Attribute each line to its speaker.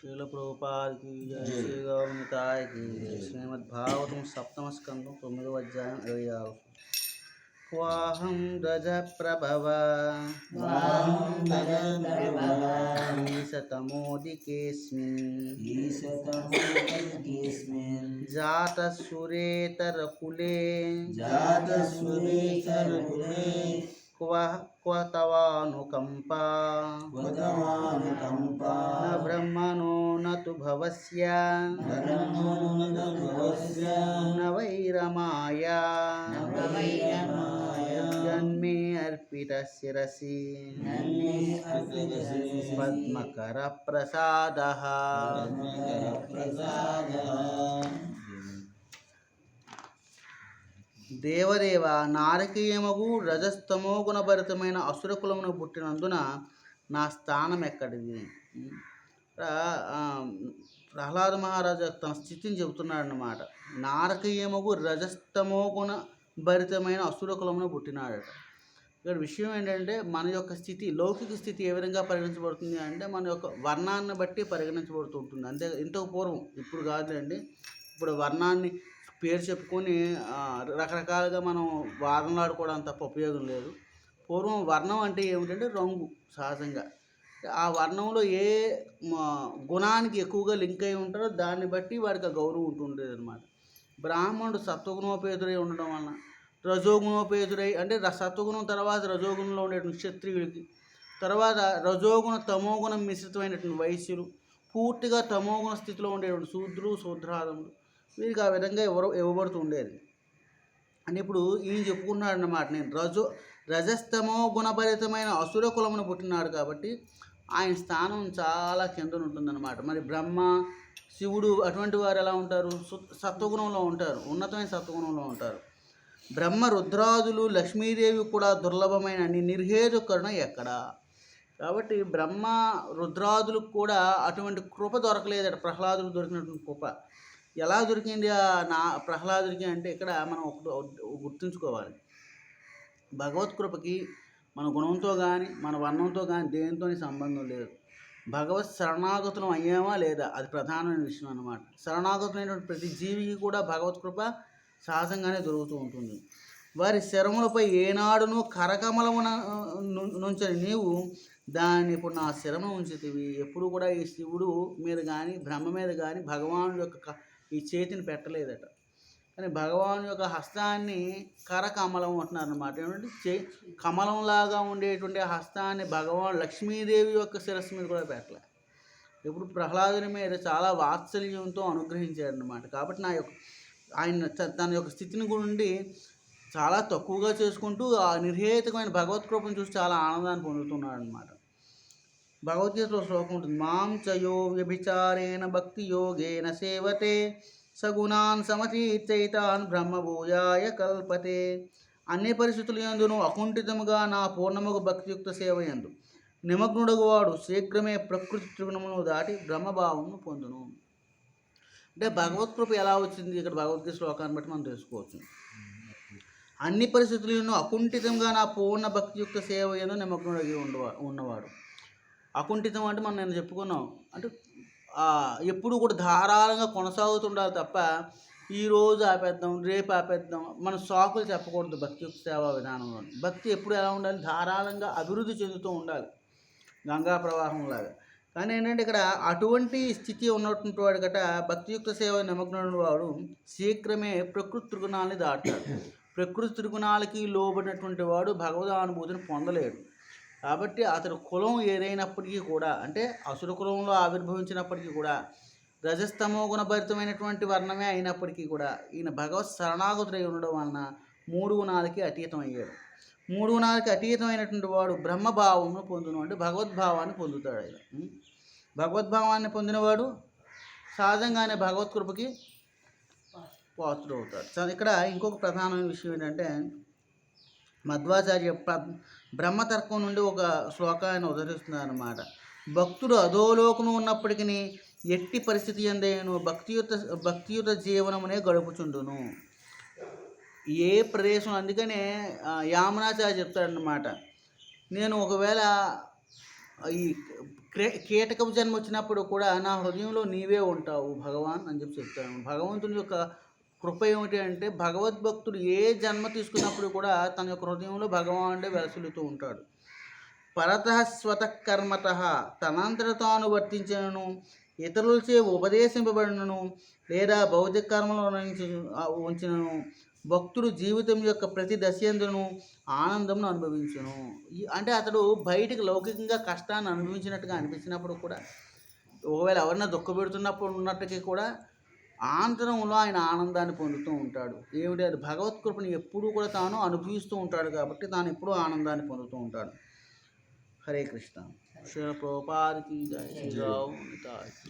Speaker 1: శీల ప్రభుపాదికి జయ శ్రీ గౌరవతాయకి జయ శ్రీమద్ భాగవతం సప్తమ స్కందం తొమ్మిదవ అధ్యాయం ఇరవై ఆరు క్వాహం రజ ప్రభవ ఈశతమోదికేస్మిన్ జాత సురేతరకులే क्व तवानुकम्पा न ब्रह्मणो न तो भवस्य। न वैरमाया। जन्मे अर्पितशिरसि। पद्मकरप्रसादः। దేవదేవ నారకీయమగు రజస్తమో గుణభరితమైన అసుర కులమును పుట్టినందున నా స్థానం ఎక్కడిది? ప్రహ్లాద మహారాజు తన స్థితిని చెబుతున్నాడు అన్నమాట నారకీయమగు రజస్తమో గుణ భరితమైన అసుర కులమును పుట్టినాడట. ఇక్కడ విషయం ఏంటంటే మన యొక్క స్థితి లౌకిక స్థితి ఏ విధంగా పరిగణించబడుతుంది అంటే మన యొక్క వర్ణాన్ని బట్టి పరిగణించబడుతూ ఉంటుంది అంతే ఇంతకు పూర్వం ఇప్పుడు కాదులేండి. ఇప్పుడు వర్ణాన్ని పేరు చెప్పుకొని రకరకాలుగా మనం వాదనలాడుకోవడం తప్ప ఉపయోగం లేదు. పూర్వం వర్ణం అంటే ఏమిటంటే రంగు సహజంగా. ఆ వర్ణంలో ఏ గుణానికి ఎక్కువగా లింక్ అయి ఉంటారో దాన్ని బట్టి వారికి ఆ గౌరవం ఉంటుండేది అనమాట బ్రాహ్మణుడు సత్వగుణోపేతుడై ఉండడం వలన రజోగుణోపేతుడై అంటే సత్వగుణం తర్వాత రజోగుణంలో ఉండేటువంటి క్షత్రియుడికి తర్వాత రజోగుణ తమోగుణం మిశ్రితమైనటువంటి వైశ్యులు పూర్తిగా తమోగుణ స్థితిలో ఉండేటువంటి శూద్రులు శూద్రాదములు వీరికి ఆ విధంగా ఇవ్వ ఇవ్వబడుతూ ఉండేది. అని ఇప్పుడు ఈయన చెప్పుకున్నాడు అన్నమాట నేను రజో రజస్తమో గుణభరితమైన అసుర కులమును పుట్టినాడు కాబట్టి ఆయన స్థానం చాలా కింద ఉంటుందన్నమాట. మరి బ్రహ్మ శివుడు అటువంటి వారు ఎలా ఉంటారు? సత్వగుణంలో ఉంటారు. ఉన్నతమైన సత్వగుణంలో ఉంటారు. బ్రహ్మ రుద్రాదులు లక్ష్మీదేవి కూడా దుర్లభమైన ని- కరుణ ఎక్కడా? కాబట్టి బ్రహ్మ రుద్రాదులకు కూడా అటువంటి కృప దొరకలేదట. ప్రహ్లాదులు దొరికినటువంటి కృప. ఎలా దొరికింది నా ప్రహ్లాదుడికి అంటే ఇక్కడ మనం ఒకటి గుర్తుంచుకోవాలి. భగవత్ కృపకి మన గుణంతో కానీ మన వర్ణంతో కానీ దేనితో సంబంధం లేదు. భగవత్ శరణాగతులం అయ్యామా లేదా? అది ప్రధానమైన విషయం అన్నమాట. శరణాగతులైనటువంటి ప్రతి జీవికి కూడా భగవత్ కృప సహజంగానే దొరుకుతూ ఉంటుంది. వారి శరములపై ఏనాడును కరకమలమున ను- నుంచని నీవు దాన్ని ఇప్పుడు నా శరము ఉంచితివి. ఎప్పుడు కూడా ఈ శివుడు మీద కానీ బ్రహ్మ మీద కానీ భగవానుడు యొక్క ఈ చేతిని పెట్టలేదట. కానీ భగవాన్ యొక్క హస్తాన్ని కరకమలం అంటున్నారు అనమాట ఏమంటే చే కమలంలాగా ఉండేటువంటి ఆ హస్తాన్ని భగవాన్ లక్ష్మీదేవి యొక్క శిరస్సు మీద కూడా పెట్టలే. ఇప్పుడు ప్రహ్లాదుని మీద చాలా వాత్సల్యంతో అనుగ్రహించాడనమాట కాబట్టి నా యొక్క ఆయన తన యొక్క స్థితిని గురించి చాలా తక్కువగా చేసుకుంటూ ఆ నిర్హేతమైన భగవత్ కృపను చూసి చాలా ఆనందాన్ని పొందుతున్నాడు అనమాట భగవద్గీతలో శ్లోకం ఉంటుంది. మాం చయో వ్యభిచారేణ భక్తి యోగేన సేవతే సగుణాన్ సమతీర్చైతాన్ బ్రహ్మభూయాయ కల్పతే. అన్ని పరిస్థితుల యందును అకుంఠితముగా నా పూర్ణముగు భక్తియుక్త సేవ యందు నిమగ్నుడగు వాడు శీఘ్రమే ప్రకృతి త్రిగుణమును దాటి బ్రహ్మభావమును పొందును. అంటే భగవత్ కృప ఎలా వచ్చింది? ఇక్కడ భగవద్గీత శ్లోకాన్ని బట్టి మనం తెలుసుకోవచ్చు. అన్ని పరిస్థితులను అకుంఠితంగా నా పూర్ణ భక్తియుక్త సేవ ఎందు నిమగ్నుడగి ఉండవా ఉన్నవాడు. అకుంఠితం అంటే మనం నేను చెప్పుకున్నాం. అంటే ఎప్పుడు కూడా ధారాళంగా కొనసాగుతుండాలి తప్ప ఈ రోజు ఆపేద్దాం రేపు ఆపేద్దాం మన సాకులు చెప్పకూడదు భక్తి సేవా విధానంలో. భక్తి ఎప్పుడు ఎలా ఉండాలి? ధారాళంగా అభివృద్ధి చెందుతూ ఉండాలి. గంగా ప్రవాహంలాగా కానీ ఏంటంటే ఇక్కడ అటువంటి స్థితి ఉన్నటువంటి వాడు గట భక్తియుక్త సేవ నిమగ్నుడు వాడు శీఘ్రమే ప్రకృతి త్రిగుణాలని దాటాడు ప్రకృతి త్రిగుణాలకి లోబడినటువంటి వాడు భగవద్ అనుభూతిని పొందలేడు. కాబట్టి అతడు కులం ఏదైనప్పటికీ కూడా అంటే అసుర కులంలో ఆవిర్భవించినప్పటికీ కూడా రజస్తమో గుణభరితమైనటువంటి వర్ణమే అయినప్పటికీ కూడా ఈయన భగవత్ శరణాగతుడై ఉండడం వలన మూడు గుణాలకి అతీతం అయ్యాడు మూడు గుణాలకి అతీతమైనటువంటి వాడు బ్రహ్మభావమును పొందును అంటే భగవద్భావాన్ని పొందుతాడు ఆయన. భగవద్భావాన్ని పొందినవాడు సహజంగానే భగవత్ కృపకి పాత్రుడు అవుతాడు ఇక్కడ ఇంకొక ప్రధానమైన విషయం ఏంటంటే మధ్వాచార్య బ్రహ్మతర్కం నుండి ఒక శ్లోకాన్ని ఉదరిస్తున్నారు భక్తుడు అధోలోకము ఉన్నప్పటికీ ఎట్టి పరిస్థితి ఎందేను భక్తియుత భక్తియుత జీవనమునే గడుపుచుండును. ఏ ప్రదేశం అందుకనే యామనాచార్య చెప్తాడనమాట నేను ఒకవేళ ఈ కీటకపు జన్మ వచ్చినప్పుడు కూడా నా హృదయంలో నీవే ఉంటావు భగవాన్ అని చెప్పి చెప్తాను భగవంతుని యొక్క కృప ఏమిటి అంటే భగవద్భక్తుడు ఏ జన్మ తీసుకున్నప్పుడు కూడా తన యొక్క హృదయంలో భగవానుడే వెలసిల్లుతూ ఉంటాడు. పరత స్వత కర్మత తనంతట తాను వర్తించను ఇతరులచే ఉపదేశింపబడినను లేదా భౌతిక కర్మలో ఉంచినను భక్తుడు జీవితం యొక్క ప్రతి దశయందును ఆనందంను అనుభవించును. అంటే అతడు బయటికి లౌకికంగా కష్టాన్ని అనుభవించినట్టుగా అనిపించినప్పుడు కూడా ఒకవేళ ఎవరైనా దుఃఖపెడుతున్నప్పుడు ఉన్నట్టుగా కూడా ఆంతరంలో ఆయన ఆనందాన్ని పొందుతూ ఉంటాడు. ఏమిటి? అది భగవత్ కృపని ఎప్పుడూ కూడా తాను అనుభవిస్తూ ఉంటాడు కాబట్టి తాను ఎప్పుడూ ఆనందాన్ని పొందుతూ ఉంటాడు. హరే కృష్ణ. శివ నితాయ్.